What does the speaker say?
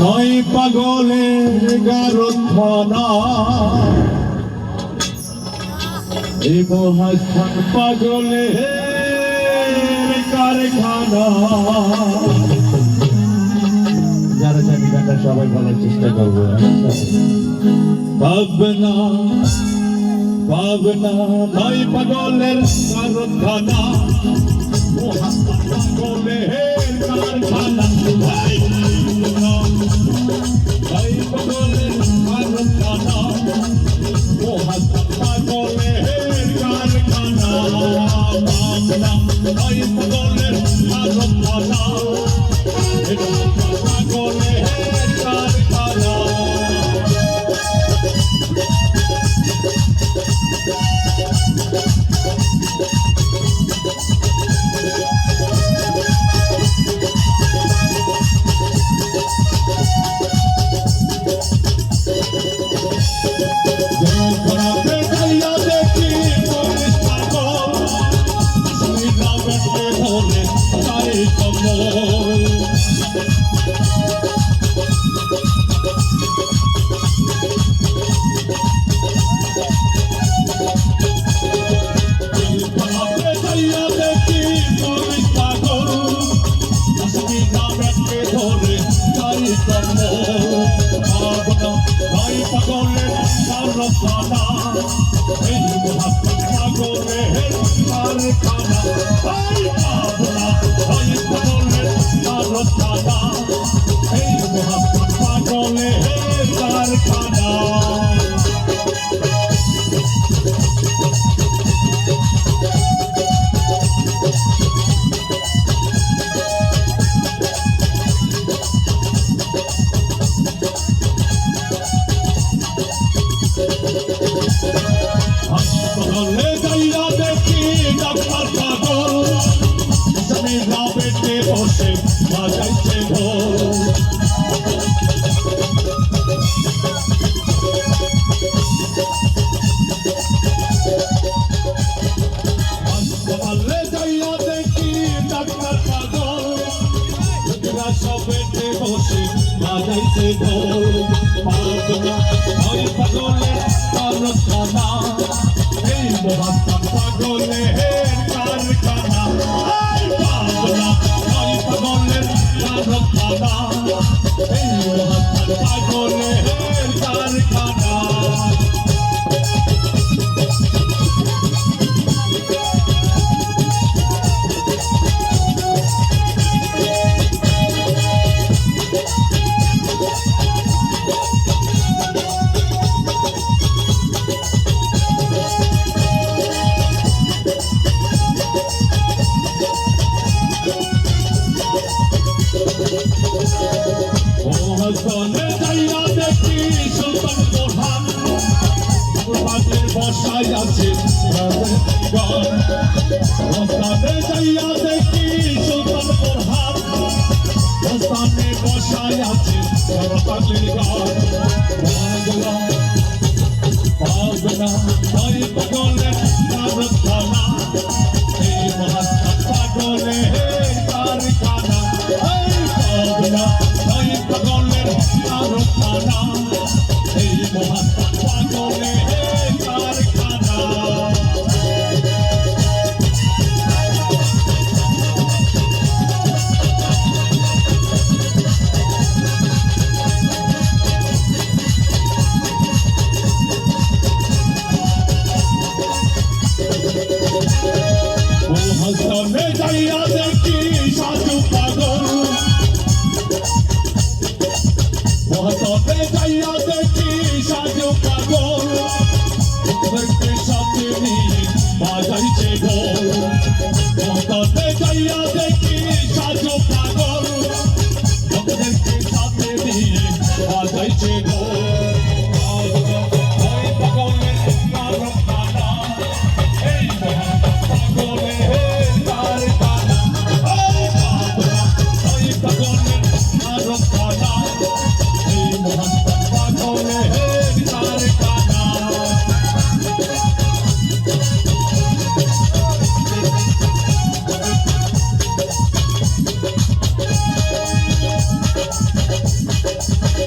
নয় পাগলের গারথনা। এ পাগলের কারখানা। যারা জানি গানটা সবাই বলার চেষ্টা করব। পাবনা পাবনা নয় পাগলের কারখানা কারখানা। Oh, I'm going to জন্ম ভাবনা নাই সকলে সারখানা এই মহাসাগরে সারখানা পাগলের আশায় আছে। রাস্তাতে যাইয়া দেখি সুলতানপুর হাট রাস্তাতে বসায় আছে সরকারের গাছ যাইয়া দেখ